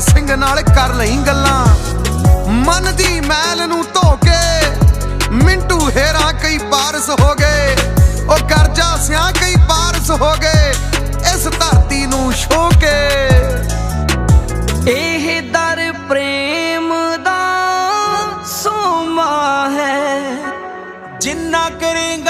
ਸਾਹਿਬ ਸਿੰਘ ਨਾਲ ਕਰ ਲਈ ਗੱਲਾਂ। ਮਨ ਦੀ ਮੈਲ ਨੂੰ ਧੋ ਕੇ ਮਿੰਟੂ ਹੇਰਾ ਕਈ ਪਾਰਸ ਹੋ ਗਏ। ਉਹ ਕਰਜਾ ਸਿਆਂ ਕਈ ਪਾਰਸ ਹੋ ਗਏ, ਇਸ ਧਰਤੀ ਨੂੰ ਛੋ ਕੇ ਇਹ ਦਰ ਪ੍ਰੇਮ ਦਾ ਸੋਮਾ ਹੈ, ਜਿੰਨਾ ਕਰੇਗਾ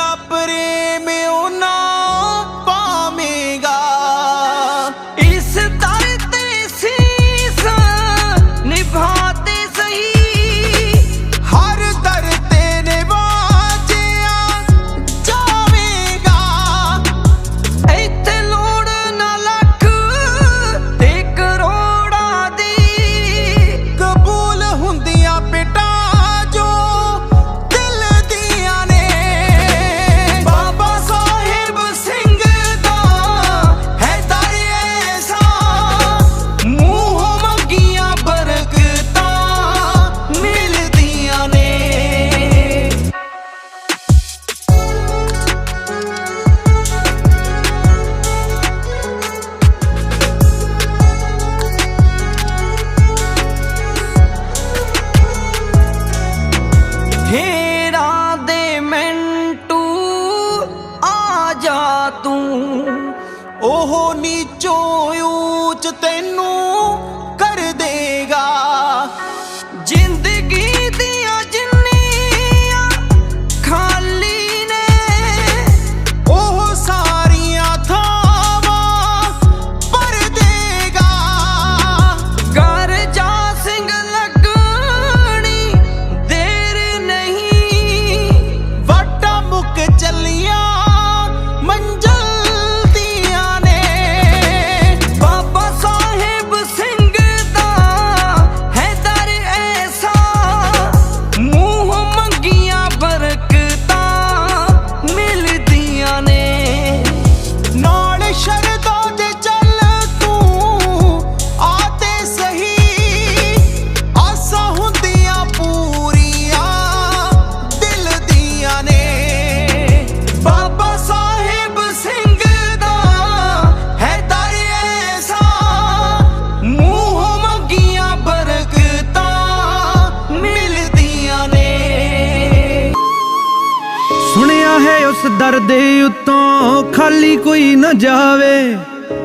ਖਾਲੀ ਕੋਈ ਨਾ ਜਾਵੇ,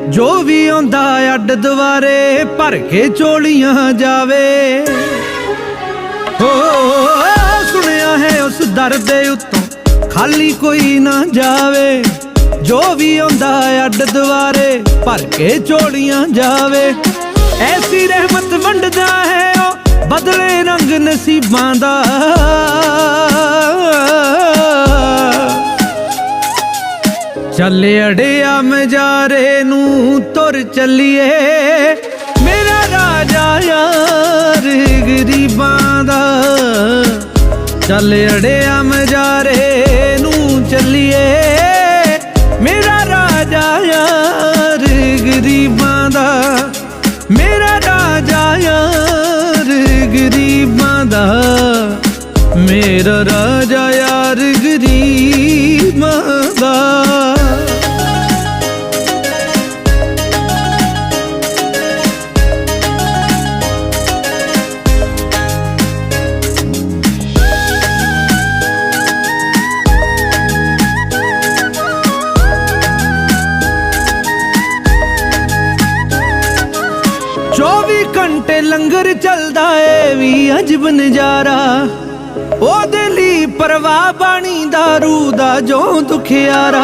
ਜੋ ਵੀ ਆਉਂਦਾ ਅੱਡ ਦੁਆਰੇ ਭਰ ਕੇ ਚੋਲੀਆਂ ਜਾਵੇ। ਹੋ, ਸੁਣਿਆ ਹੈ ਉਸ ਦਰ ਦੇ ਉੱਤੋਂ ਖਾਲੀ ਕੋਈ ਨਾ ਜਾਵੇ, ਜੋ ਵੀ ਆਉਂਦਾ ਅੱਡ ਦੁਆਰੇ ਭਰ ਕੇ ਚੋਲੀਆਂ ਜਾਵੇ। ਐਸੀ ਰਹਿਮਤ ਵੰਡਦਾ ਹੈ ਉਹ ਬਦਲੇ ਰੰਗ ਨਸੀਬਾਂ ਦਾ। ਚੱਲ ਅੜਿਆ ਮਜਾਰੇ ਨੂੰ ਤੁਰ ਚੱਲੀਏ। ਮੇਰਾ ਰਾਜਾ ਯਾਰ ਗਰੀਬਾਂ ਦਾ। ਚੱਲ ਅੜਿਆ ਮਜਾਰੇ ਨੂੰ ਚੱਲੀਏ। ਮੇਰਾ ਰਾਜਾ ਯਾਰ ਗਰੀਬਾਂ ਦਾ। ਮੇਰਾ ਰਾਜਾ ਯਾਰ ਗਰੀਬਾਂ ਦਾ। ਮੇਰਾ ਰਾਜਾ ਲੰਗਰ ਚੱਲਦਾ ਏ ਵੀ ਅਜਬ ਨਜ਼ਾਰਾ ਉਹਦੇ ਲਈ ਪਰਵਾਹ ਬਾਣੀ ਦਾਰੂ ਦਾ ਜੋ ਦੁਖਿਆਰਾ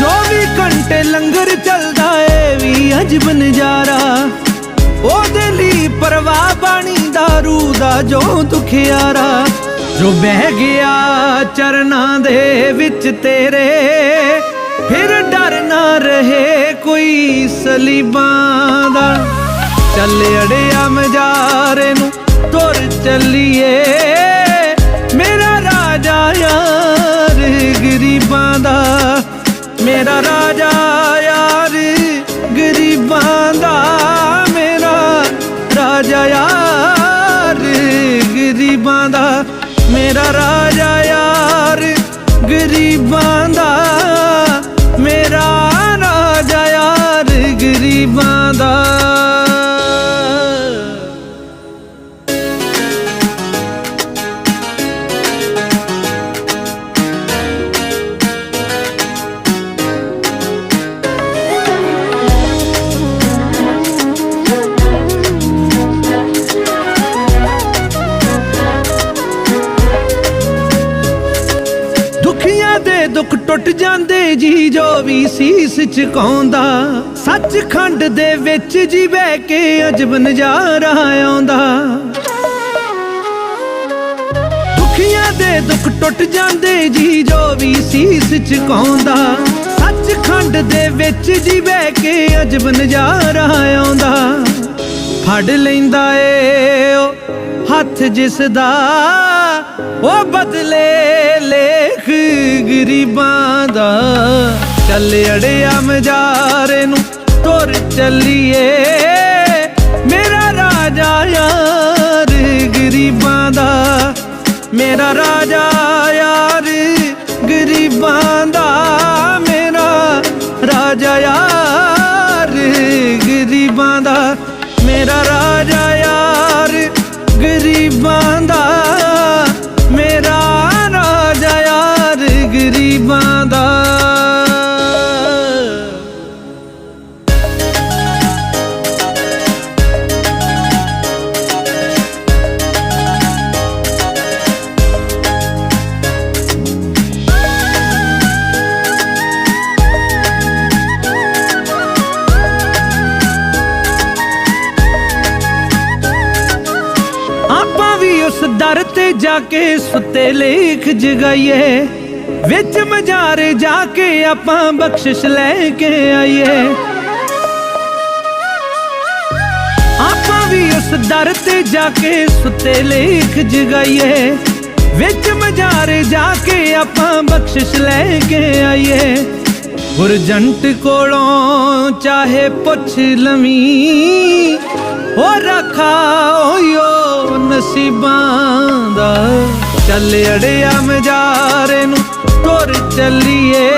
24 ਘੰਟੇ ਲੰਗਰ ਚੱਲਦਾ ਏ ਵੀ ਅਜਬ ਨਜ਼ਾਰਾ ਉਹਦੇ ਲਈ ਪਰਵਾਹ ਬਾਣੀ ਦਾਰੂ ਦਾ ਜੋ ਦੁਖਿਆਰਾ ਜੋ ਬਹਿ ਗਿਆ ਚਰਨਾਂ ਦੇ ਵਿੱਚ ਤੇਰੇ, ਫਿਰ ਡਰ ਨਾ ਰਹੇ ਕੋਈ ਸਲੀਬਾਂ ਦਾ। ਚੱਲ ਅੜਿਆ ਮਜਾਰੇ ਨੂੰ ਤੁਰ ਚੱਲੀਏ। ਟੁੱਟ ਜਾਂਦੇ ਜੀ, ਜੋ ਵੀ ਸੀਸ ਝੁਕਾਉਂਦਾ ਸੱਚਖੰਡ ਦੇ ਵਿੱਚ ਜੀ ਬਹਿ ਕੇ ਅਜਬ ਨਜ਼ਾਰਾ ਆਉਂਦਾ। ਦੁਖੀਆਂ ਦੇ ਦੁੱਖ ਟੁੱਟ ਜਾਂਦੇ ਜੀ, ਜੋ ਵੀ ਸੀਸ ਝੁਕਾਉਂਦਾ ਸੱਚਖੰਡ ਦੇ ਵਿੱਚ ਜੀ ਬਹਿ ਕੇ ਅਜਬ ਨਜ਼ਾਰਾ ਆਉਂਦਾ। ਫੜ ਲੈਂਦਾ ਏ ਹੱਥ ਜਿਸ ਦਾ ਉਹ ਬਦਲੇ ਲੈ ਲੇਖ ਗਰੀਬਾਂ ਦਾ। ਚੱਲ ਅੜਿਆ ਮਜਾਰੇ ਨੂੰ ਤੁਰ ਚੱਲੀਏ। ਮੇਰਾ ਰਾਜਾ ਯਾਰ ਗਰੀਬਾਂ ਦਾ। ਮੇਰਾ ਰਾਜਾ ਦਰ ਤੇ ਜਾ ਕੇ ਸੁੱਤੇ ਲੇਖ ਜਗਾਈਏ, ਵਿੱਚ ਮਜਾਰੇ ਜਾ ਕੇ ਆਪਾਂ ਬਖਸ਼ਿਸ਼ ਲੈ ਕੇ ਆਈਏ। ਆਪਾਂ ਵੀ ਉਸ ਦਰ ਤੇ ਜਾ ਕੇ ਸੁੱਤੇ ਲੇਖ ਜਗਾਈਏ, ਵਿੱਚ ਮਜਾਰੇ ਜਾ ਕੇ ਆਪਾਂ ਬਖਸ਼ਿਸ਼ ਲੈ ਕੇ ਆਈਏ। ਗੁਰਜੰਟ ਕੋਲੋਂ ਚਾਹੇ ਪੁੱਛ ਲਵੀਂ, ਉਹ ਰੱਖਾ ਓਯੋ ਨਸੀਬਾਂ ਦਾ ਚੱਲ ਅੜਿਆ ਮਜਾਰੇ ਨੂੰ ਤੁਰ ਚੱਲੀਏ।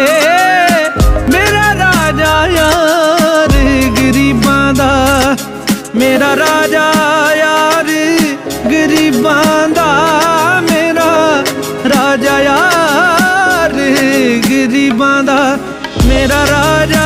ਮੇਰਾ ਰਾਜਾ ਯਾਰ ਗਰੀਬਾਂ ਦਾ, ਮੇਰਾ ਰਾਜਾ ਯਾਰ ਗਰੀਬਾਂ ਦਾ, ਮੇਰਾ ਰਾਜਾ ਯਾਰ ਗਰੀਬਾਂ ਦਾ, ਮੇਰਾ ਰਾਜਾ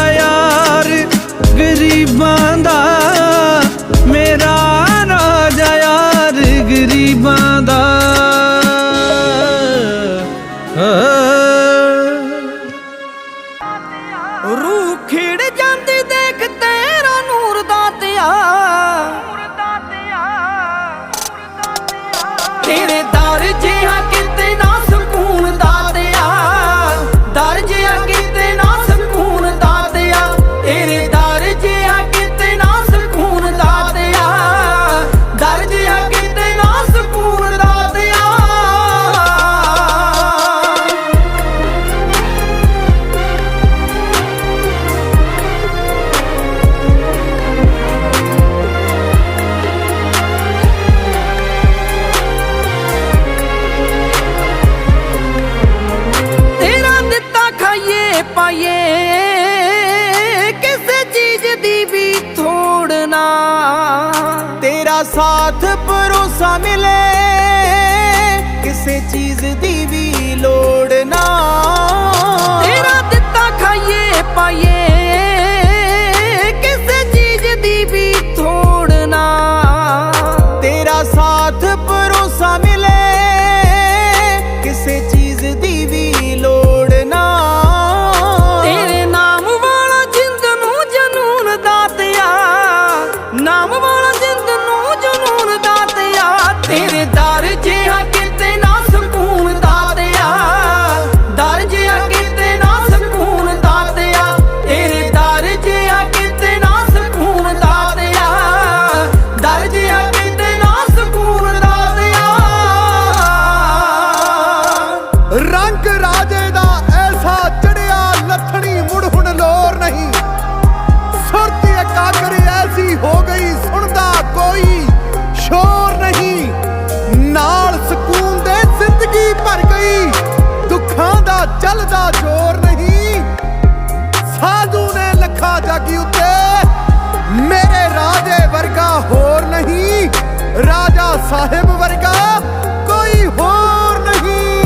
ਸਾਹਿਬ ਵਰਗਾ ਕੋਈ ਹੋਰ ਨਹੀਂ।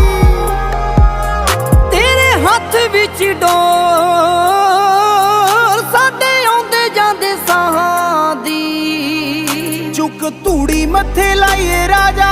ਤੇਰੇ ਹੱਥ ਵਿੱਚ ਡੋਰ ਸਾਡੇ ਆਉਂਦੇ ਜਾਂਦੇ ਸਾਹਾਂ ਦੀ। ਚੁੱਕ ਧੂੜੀ ਮੱਥੇ ਲਾਈਏ ਰਾਜਾ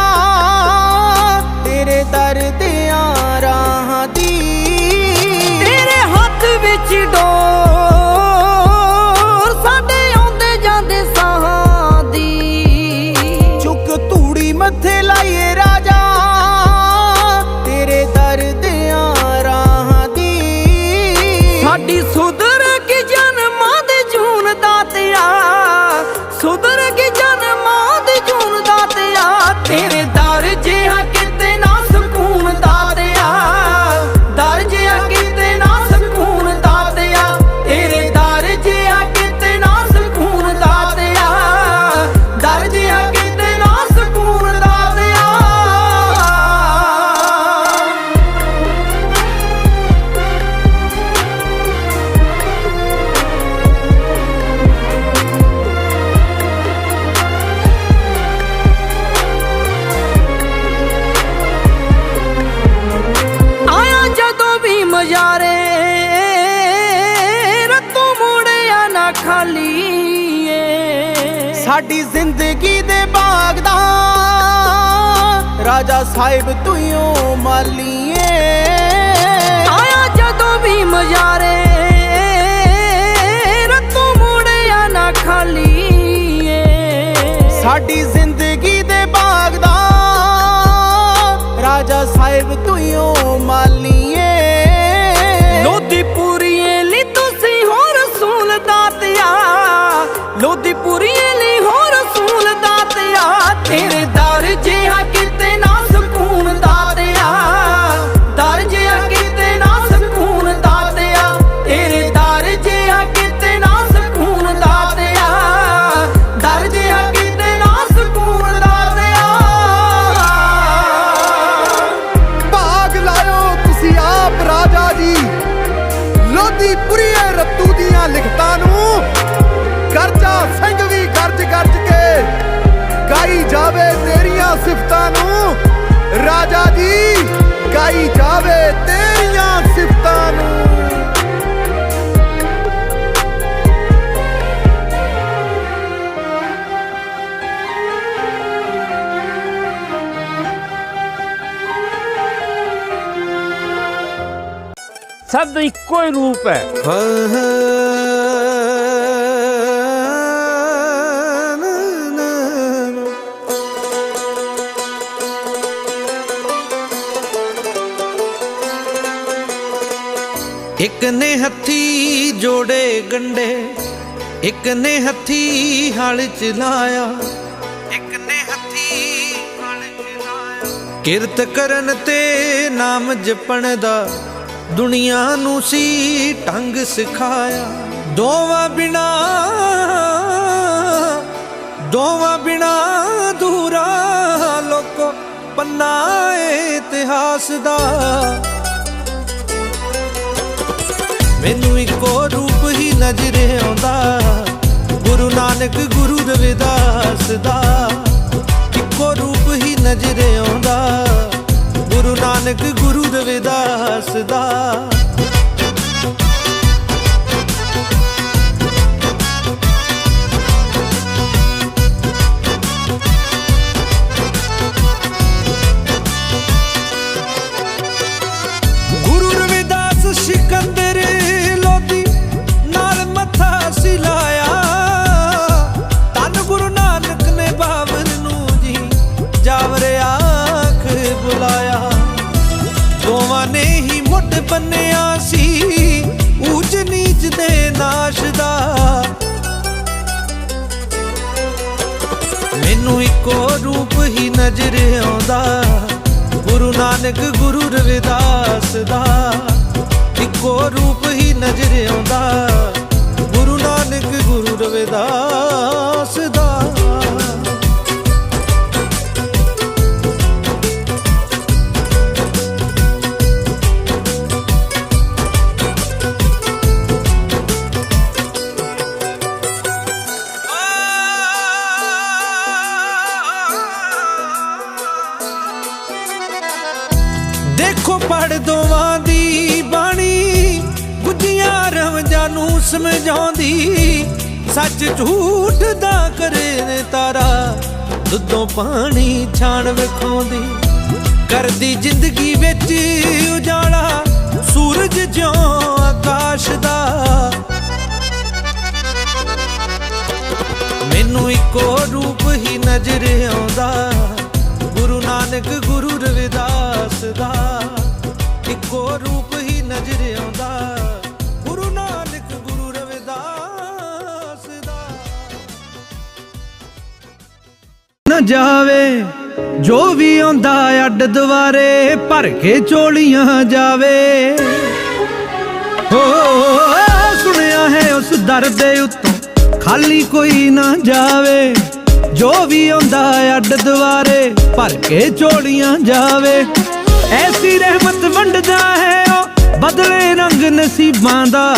ਸਾਹਿਬ ਤੂੰ ਮਾਲੀਏ। ਆਇਆ ਜਦੋਂ ਵੀ ਮਜ਼ਾਰੇ ਰੱਤੋਂ ਮੁੜਿਆ ਨਾ ਖਾਲੀਏ। ਸਾਡੀ ਜ਼ਿੰਦਗੀ ਦੇ ਬਾਗ ਦਾ ਰਾਜਾ ਸਾਹਿਬ ਤੂੰ ਮਾਲੀ ਸਭ ਦਾ ਇੱਕੋ ਹੀ ਰੂਪ ਹੈ। ਇੱਕ ਨੇ ਹੱਥੀ ਜੋੜੇ ਗੰਡੇ ਇੱਕ ਨੇ ਹੱਥੀ ਹਲ ਚਲਾਇਆ ਇੱਕ ਨੇ ਹੱਥੀ ਹਲ ਚਲਾਇਆ ਕਿਰਤ ਕਰਨ ਤੇ ਨਾਮ ਜਪਣ ਦਾ ਦੁਨੀਆ ਨੂੰ ਸੀ ਢੰਗ ਸਿਖਾਇਆ। ਦੋਵਾਂ ਬਿਨਾ ਦੋਵਾਂ ਬਿਨਾ ਦੂਰਾ ਲੋਕੋ ਪੰਨਾ ਇਤਿਹਾਸ ਦਾ। ਮੈਨੂੰ ਇੱਕੋ ਰੂਪ ਹੀ ਨਜ਼ਰ ਆਉਂਦਾ, ਗੁਰੂ ਨਾਨਕ ਗੁਰੂ ਰਵਿਦਾਸ ਦਾ। ਇੱਕੋ ਰੂਪ ਹੀ ਨਜ਼ਰ ਆਉਂਦਾ। ਗੁਰੂ ਨਾਨਕ ਗੁਰੂ ਰਵਿਦਾਸ ਦਾ ਵਿੱਚ ਉਜਾਲਾ, ਸੂਰਜ ਜਿਉਂ ਆਕਾਸ਼ ਦਾ। ਮੈਨੂੰ ਇੱਕੋ ਰੂਪ ਹੀ ਨਜ਼ਰ ਆਉਂਦਾ, ਗੁਰੂ ਨਾਨਕ, ਗੁਰੂ ਰਵਿਦਾਸ ਦਾ। ਇੱਕੋ ਰੂਪ ਹੀ ਨਜ਼ਰ ਆਉਂਦਾ, ਗੁਰੂ ਨਾਨਕ, ਗੁਰੂ ਰਵਿਦਾਸ ਦਾ। ਨਾ ਜਾਵੇ ਜੋ ਵੀ ਆਉਂਦਾ ਅੱਡ ਦੁਆਰੇ ਭਰ ਕੇ ਚੋਲੀਆਂ ਜਾਵੇ। ਹੋ, ਸੁਣਿਆ ਹੈ ਉਸ ਦਰ ਦੇ ਉੱਤੋਂ ਖਾਲੀ ਕੋਈ ਨਾ ਜਾਵੇ। ਜੋ ਵੀ ਆਉਂਦਾ ਅੱਡ ਦੁਆਰੇ ਭਰ ਕੇ ਚੋਲੀਆਂ ਜਾਵੇ। ਐਸੀ ਰਹਿਮਤ ਵੰਡਦਾ ਹੈ ਉਹ ਬਦਲੇ ਰੰਗ ਨਸੀਬਾਂ ਦਾ।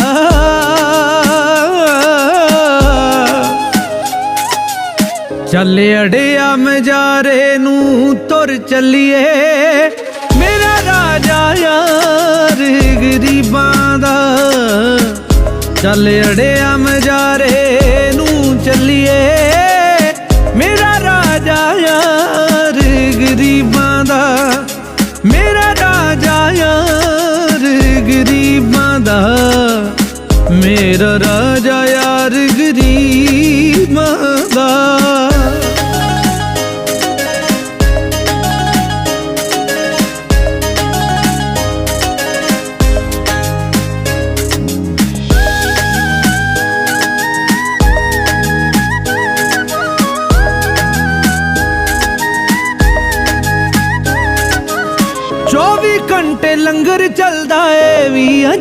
ਚੱਲ ਅੜਿਆ ਮਜਾਰੇ ਨੂੰ ਤੁਰ ਚੱਲੀਏ। ਮੇਰਾ ਰਾਜਾ ਯਾਰ ਗਰੀਬਾਂ ਦਾ। ਚੱਲ ਅੜਿਆ ਮਜਾਰੇ ਨੂੰ ਚੱਲੀਏ। ਮੇਰਾ ਰਾਜਾ ਯਾਰ ਗਰੀਬਾਂ ਦਾ। ਮੇਰਾ ਰਾਜਾ ਯਾਰ ਗਰੀਬਾਂ ਦਾ। ਮੇਰਾ ਰਾਜਾ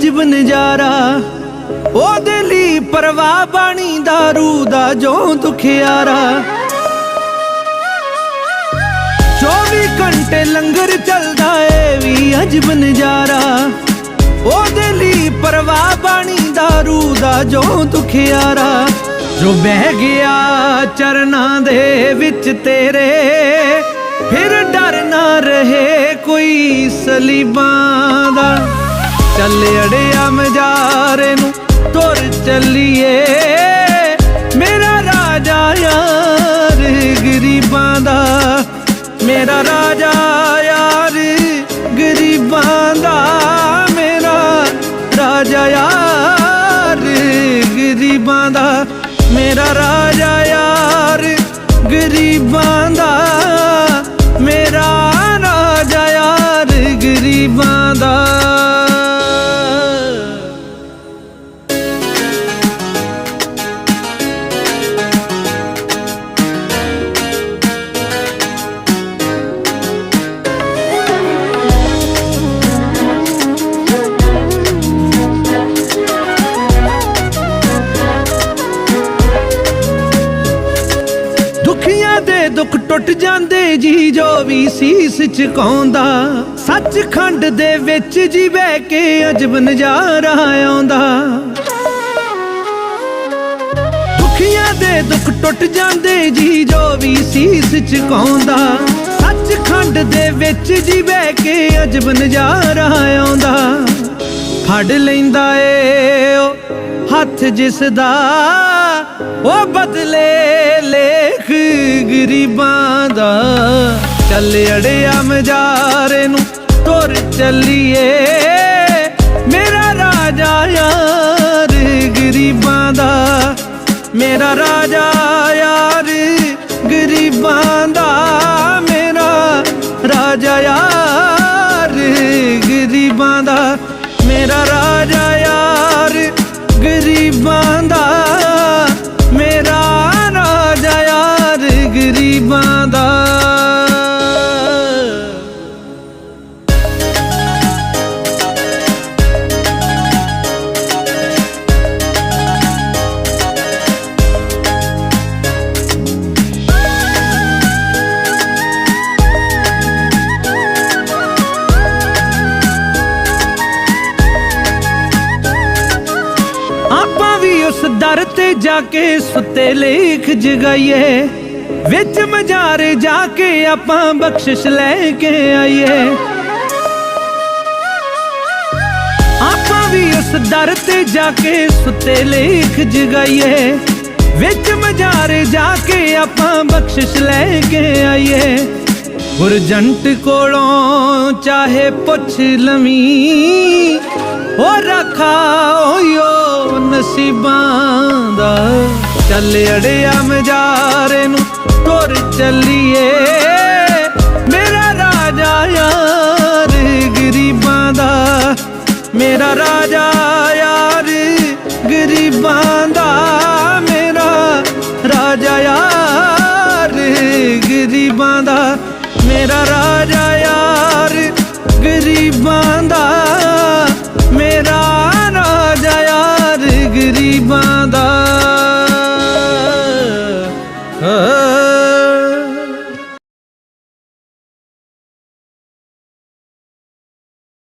ਅਜਬ ਨਜ਼ਾਰਾ ਉਹਦੇ ਲਈ ਪਰਵਾਹ ਬਾਣੀ ਦਾਰੂ ਦਾ ਜੋ ਦੁਖਿਆਰਾ 24 ਘੰਟੇ ਲੰਗਰ ਚੱਲਦਾ ਏ ਵੀ ਅਜਬ ਨਜ਼ਾਰਾ ਉਹਦੇ ਲਈ ਪਰਵਾਹ ਬਾਣੀ ਦਾਰੂ ਦਾ ਜੋ ਦੁਖਿਆਰਾ ਜੋ ਬਹਿ ਗਿਆ ਚਰਨਾਂ ਦੇ ਵਿੱਚ ਤੇਰੇ, ਫਿਰ ਡਰ ਨਾ ਰਹੇ ਕੋਈ ਸਲੀਬਾਂ। ਚੱਲ ਅੜਿਆ ਮਜਾਰੇ ਨੂੰ ਤੁਰ ਚੱਲੀਏ। ਮੇਰਾ ਰਾਜਾ ਯਾਰ ਗਰੀਬਾਂ ਦਾ, ਮੇਰਾ ਰਾਜਾ ਯਾਰ ਗਰੀਬਾਂ ਦਾ, ਮੇਰਾ ਰਾਜਾ ਯਾਰ ਗਰੀਬਾਂ ਦਾ, ਮੇਰਾ ਰਾਜਾ ਜੋ ਵੀ ਸੀਸ ਝੁਕਾਉਂਦਾ ਸੱਚਖੰਡ ਦੇ ਵਿੱਚ ਜੀ ਬਹਿ ਕੇ ਅਜਬ ਨਜ਼ਾਰਾ ਆਉਂਦਾ। ਦੁਖੀਆਂ ਦੇ ਦੁੱਖ ਟੁੱਟ ਜਾਂਦੇ ਜੀ, ਜੋ ਵੀ ਸੀਸ ਝੁਕਾਉਂਦਾ ਸੱਚਖੰਡ ਦੇ ਵਿੱਚ ਜੀ ਬਹਿ ਕੇ ਅਜਬ ਨਜ਼ਾਰਾ ਆਉਂਦਾ। ਫੜ ਲੈਂਦਾ ਏ ਹੱਥ ਜਿਸ ਦਾ, ਉਹ ਬਦਲੇ ਲੇਖ ਗਰੀਬਾਂ ਦਾ। ਚੱਲ ਅੜਿਆ ਮਜਾਰੇ ਨੂੰ ਤੁਰ ਚੱਲੀਏ। ਮੇਰਾ ਰਾਜਾ ਯਾਰ ਗਰੀਬਾਂ ਦਾ ਮੇਰਾ ਰਾਜਾ ਜਾ ਕੇ ਸੁੱਤੇ ਲੇਖ ਜਗਾਈਏ, ਵਿੱਚ ਮਜ਼ਾਰ ਜਾ ਕੇ ਆਪਾਂ ਬਖਸ਼ਿਸ਼ ਲੈ ਕੇ ਆਈਏ। ਵੀ ਉਸ ਦਰ ਤੇ ਜਾ ਕੇ ਸੁੱਤੇ ਲੇਖ ਜਗਾਈਏ, ਵਿੱਚ ਮਜਾਰੇ ਜਾ ਕੇ ਆਪਾਂ ਬਖਸ਼ਿਸ਼ ਲੈ ਕੇ ਆਈਏ। ਗੁਰਜੰਟ ਕੋਲੋਂ ਚਾਹੇ ਪੁੱਛ ਲਵੀਂ, ਉਹ ਰੱਖਾ ਓਯੋ ਨਸੀਬਾਂ ਦਾ ਚੱਲ ਅੜਿਆ ਮਜਾਰੇ ਨੂੰ ਤੁਰ ਚੱਲੀਏ। ਮੇਰਾ ਰਾਜਾ ਯਾਰ ਗਰੀਬਾਂ ਦਾ, ਮੇਰਾ ਰਾਜਾ ਯਾਰ ਗਰੀਬਾਂ ਦਾ, ਮੇਰਾ ਰਾਜਾ ਯਾਰ ਗਰੀਬਾਂ